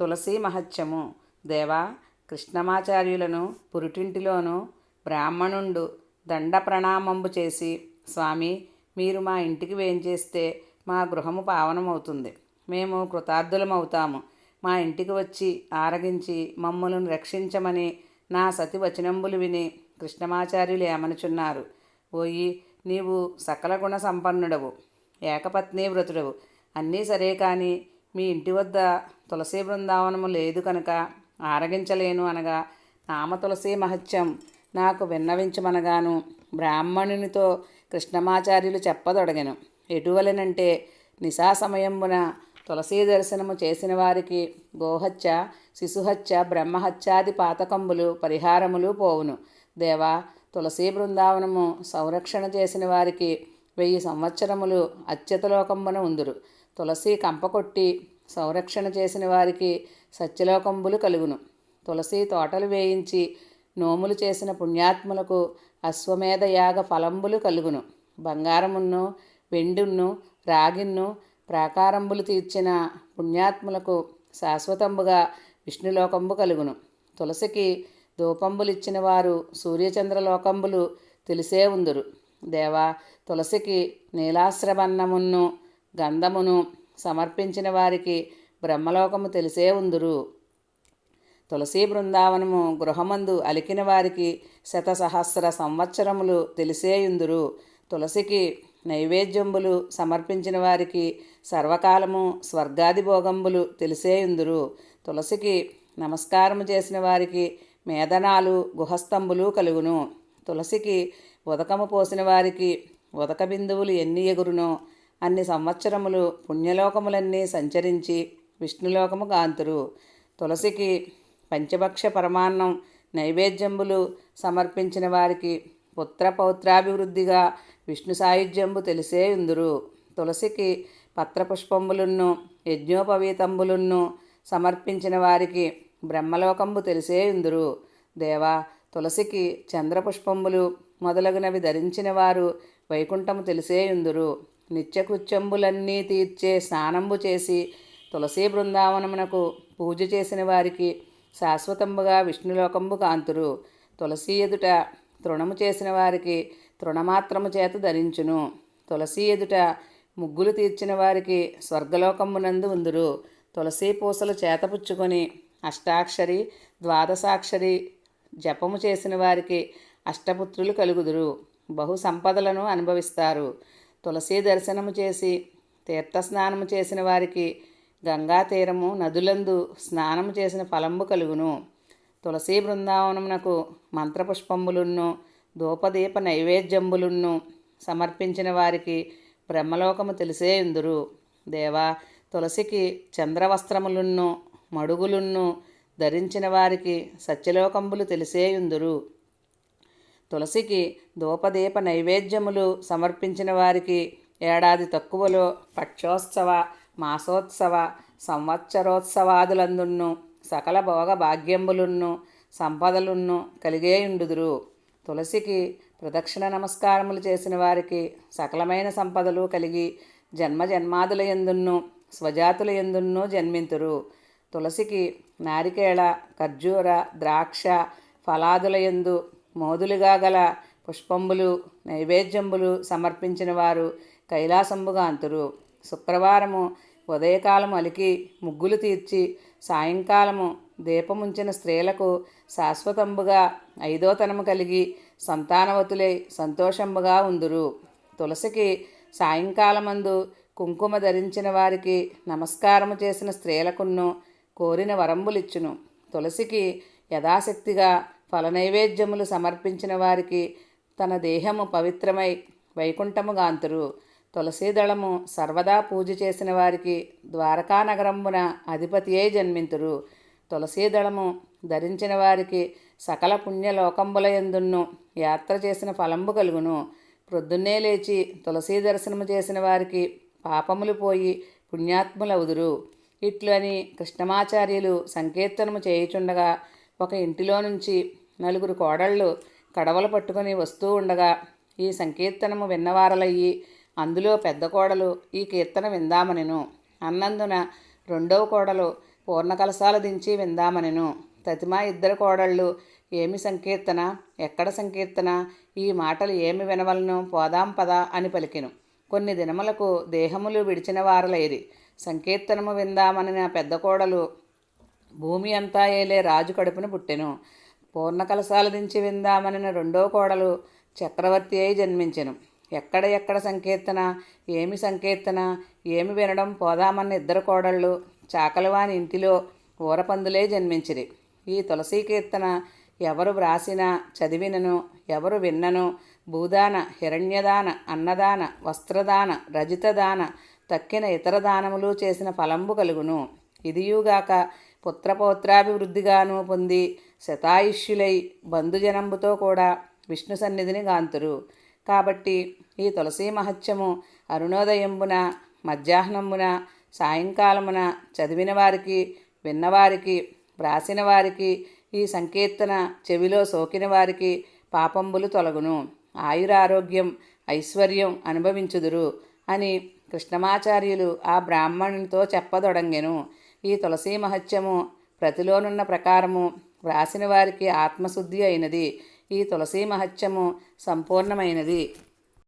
తులసి మహత్యము. దేవా కృష్ణమాచార్యులను పురుటింటిలోనూ బ్రాహ్మణుండు దండ ప్రణామంబు చేసి స్వామి మీరు మా ఇంటికి వేంచేస్తే మా గృహము పావనమవుతుంది. మేము కృతార్థులమవుతాము. మా ఇంటికి వచ్చి ఆరగించి మమ్మలను రక్షించమని నా సతి వచనంబులు విని కృష్ణమాచార్యులు ఏమనుచున్నారు? ఓయి నీవు సకల గుణ సంపన్నుడవు ఏకపత్ని వ్రతుడవు. అన్నీ సరే కానీ మీ ఇంటి వద్ద తులసి బృందావనము లేదు కనుక ఆరగించలేను అనగా నామ తులసి మహత్యం నాకు విన్నవించమనగాను బ్రాహ్మణునితో కృష్ణమాచార్యులు చెప్పదొడగను. ఎటువలనంటే నిశా సమయమున తులసీ దర్శనము చేసిన వారికి గోహత్య శిశుహత్య బ్రహ్మహత్యాది పాతకంబులు పరిహారములు పోవును. దేవా తులసీ బృందావనము సంరక్షణ చేసిన వారికి వెయ్యి సంవత్సరములు అత్యతలోకంబున ఉందురు. తులసి కంపకొట్టి సంరక్షణ చేసిన వారికి సత్యలోకంబులు కలుగును. తులసి తోటలు వేయించి నోములు చేసిన పుణ్యాత్ములకు అశ్వమేధ యాగ ఫలంబులు కలుగును. బంగారమును వెండును రాగిన్ను ప్రాకారంబులు తీర్చిన పుణ్యాత్ములకు శాశ్వతంబుగా విష్ణులోకంబు కలుగును. తులసికి ధూపంబులు ఇచ్చిన వారు సూర్యచంద్రలోకంబులు తెలిసే ఉందురు. దేవా తులసికి నీలాశ్రవన్నమును గంధమును సమర్పించిన వారికి బ్రహ్మలోకము తెలిసే ఉందురు. తులసీ బృందావనము గృహమందు అలికిన వారికి శతసహస్ర సంవత్సరములు తెలిసేయుందురు తులసికి నైవేద్యంబులు సమర్పించిన వారికి సర్వకాలము స్వర్గాది భోగంబులు తెలిసేయుందురు తులసికి నమస్కారము చేసిన వారికి మేదనాలు గుహస్తంభులు కలుగును. తులసికి ఉదకము పోసిన వారికి ఉదక బిందువులు ఎన్ని ఎగురునో అన్ని సంవత్సరములు పుణ్యలోకములన్నీ సంచరించి విష్ణులోకము గాంతురు తులసికి పంచభక్ష పరమాన్నం నైవేద్యంబులు సమర్పించిన వారికి పుత్ర పౌత్రాభివృద్ధిగా విష్ణు సాయుధ్యంబు తెలిసే ఉందురు తులసికి పత్రపుష్పంబులను యజ్ఞోపవీతంబులను సమర్పించిన వారికి బ్రహ్మలోకంబు తెలిసే ఉందురు దేవా తులసికి చంద్రపుష్పంబులు మొదలగునవి ధరించిన వారు వైకుంఠము తెలిసే ఉందురు నిత్యకృత్యంబులన్నీ తీర్చే స్నానంబు చేసి తులసీ బృందావనమునకు పూజ చేసిన వారికి శాశ్వతంబుగా విష్ణులోకంబు కాంతురు. తులసి ఎదుట తృణము చేసిన వారికి తృణమాత్రము చేత ధరించును. తులసి ఎదుట ముగ్గులు తీర్చిన వారికి స్వర్గలోకమునందు ఉందురు. తులసి పూసలు చేతపుచ్చుకొని అష్టాక్షరి ద్వాదశాక్షరి జపము చేసిన వారికి అష్టపుత్రులు కలుగుదురు. బహు సంపదలను అనుభవిస్తారు. తులసి దర్శనము చేసి తీర్థస్నానము చేసిన వారికి గంగా తీరము నదులందు స్నానము చేసిన ఫలంబు కలుగును. తులసీ బృందావనమునకు మంత్రపుష్పంబులున్ను ధూపదీప నైవేద్యంబులున్ను సమర్పించిన వారికి బ్రహ్మలోకము తెలిసే ఇందురు దేవా తులసికి చంద్రవస్త్రములున్ను మడుగులున్ను ధరించిన వారికి సత్యలోకంబులు తెలిసేయుందురు తులసికి ధూపదీప నైవేద్యములు సమర్పించిన వారికి ఏడాది తక్కువలో పక్షోత్సవ మాసోత్సవ సంవత్సరోత్సవాదులందున్ను సకల భోగ భాగ్యంబులున్ను సంపదలున్ను కలిగేయుండుదురు. తులసికి ప్రదక్షిణ నమస్కారములు చేసిన వారికి సకలమైన సంపదలు కలిగి జన్మ జన్మాదుల ఎందున్ను స్వజాతుల ఎందున్ను జన్మింతురు. తులసికి నారికేళ ఖర్జూర ద్రాక్ష ఫలాదుల ఎందు మోదులుగా గల పుష్పంబులు నైవేద్యంబులు సమర్పించిన వారు కైలాసంబుగా అంతురు. శుక్రవారము ఉదయకాలము అలికి ముగ్గులు తీర్చి సాయంకాలము దీపముంచిన స్త్రీలకు శాశ్వతంబుగా ఐదోతనము కలిగి సంతానవతులై సంతోషంబుగా ఉందురు. తులసికి సాయంకాలమందు కుంకుమ ధరించిన వారికి నమస్కారము చేసిన స్త్రీలకును కోరిన వరంబులిచ్చును. తులసికి యథాశక్తిగా ఫలనైవేద్యములు సమర్పించిన వారికి తన దేహము పవిత్రమై వైకుంఠముగాంతురు. తులసీదళము సర్వదా పూజ చేసిన వారికి ద్వారకా నగరంబున అధిపతియే జన్మింతురు. తులసీదళము ధరించిన వారికి సకల పుణ్యలోకంబుల ఎందున్ను యాత్ర చేసిన ఫలంబు కలుగును. ప్రొద్దున్నే లేచి తులసీ దర్శనము చేసిన వారికి పాపములు పోయి పుణ్యాత్ములవుదురు ఇట్లు అని కృష్ణమాచార్యులు సంకీర్తనము చేయుచుండగా ఒక ఇంటిలో నుంచి నలుగురు కోడళ్ళు కడవలు పట్టుకొని వస్తూ ఉండగా ఈ సంకీర్తనము విన్నవారలయ్యి అందులో పెద్ద కోడలు ఈ కీర్తన విందామనెను. అన్నందున రెండవ కోడలు పూర్ణకలశాలు దించి విందామనెను. తతిమా ఇద్దరు కోడళ్ళు ఏమి సంకీర్తన? ఎక్కడ సంకీర్తన? ఈ మాటలు ఏమి వినవలను? పోదాం పద అని పలికెను. కొన్ని దినములకు దేహములు విడిచిన వారలైరి సంకీర్తనము విందామని పెద్ద కోడలు భూమి అంతా ఏలే రాజు కడుపున పుట్టెను. పూర్ణకలశాలు దించి విందామనిన రెండో కోడలు చక్రవర్తి అయి జన్మించెను. ఎక్కడ ఎక్కడ సంకీర్తన ఏమి సంకీర్తన ఏమి వినడం పోదామన్న ఇద్దరు కోడళ్ళు చాకలివాని ఇంటిలో ఊరపందులే జన్మించిరి. ఈ తులసీ కీర్తన ఎవరు వ్రాసినా చదివినను ఎవరు విన్నను భూదాన హిరణ్యదాన అన్నదాన వస్త్రదాన రజితదాన తక్కిన ఇతర దానములు చేసిన ఫలంబు కలుగును. ఇదియుగాక పుత్రపౌత్రాభివృద్ధిగాను పొంది శతాయుష్యులై బంధుజనంబుతో కూడా విష్ణు సన్నిధిని గాంతురు. కాబట్టి ఈ తులసీ మహత్యము అరుణోదయంబున మధ్యాహ్నమున సాయంకాలమున చదివిన వారికి విన్నవారికి వ్రాసిన వారికి ఈ సంకీర్తన చెవిలో సోకిన వారికి పాపంబులు తొలగును. ఆయురారోగ్యం ఐశ్వర్యం అనుభవించుదురు అని కృష్ణమాచార్యులు ఆ బ్రాహ్మణునితో చెప్పదొడంగెను. ఈ తులసీ మహత్యము ప్రతిలోనున్న ప్రకారము వ్రాసిన వారికి ఆత్మశుద్ధి అయినది. ఈ తులసీ మహత్యము సంపూర్ణమైనది.